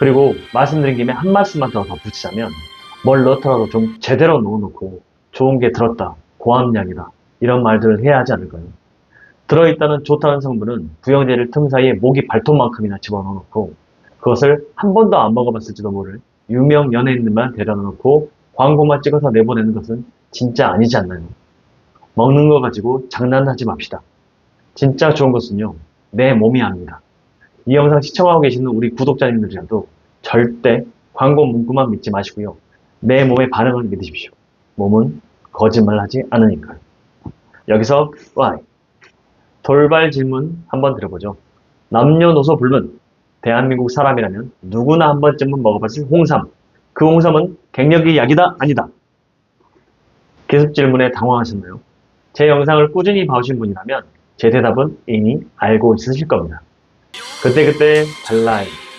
그리고 말씀드린 김에 한 말씀만 더 덧붙이자면 뭘 넣더라도 좀 제대로 넣어놓고 좋은 게 들었다, 고함량이다 이런 말들을 해야 하지 않을까요? 들어있다는 좋다는 성분은 부영제를 틈 사이에 모기 발톱만큼이나 집어넣어놓고 그것을 한 번도 안 먹어봤을지도 모를 유명 연예인들만 데려다 놓고 광고만 찍어서 내보내는 것은 진짜 아니지 않나요? 먹는 거 가지고 장난하지 맙시다. 진짜 좋은 것은요, 내 몸이 압니다. 이 영상 시청하고 계시는 우리 구독자님들이라도 절대 광고 문구만 믿지 마시고요. 내 몸의 반응을 믿으십시오. 몸은 거짓말하지 않으니까요. 여기서 why? 돌발 질문 한번 드려보죠. 남녀노소 불문 대한민국 사람이라면 누구나 한 번쯤은 먹어봤을 홍삼. 그 홍삼은 갱년기 약이다 아니다. 계속 질문에 당황하셨나요? 제 영상을 꾸준히 봐오신 분이라면 제 대답은 이미 알고 있으실 겁니다. 그때그때 달라요.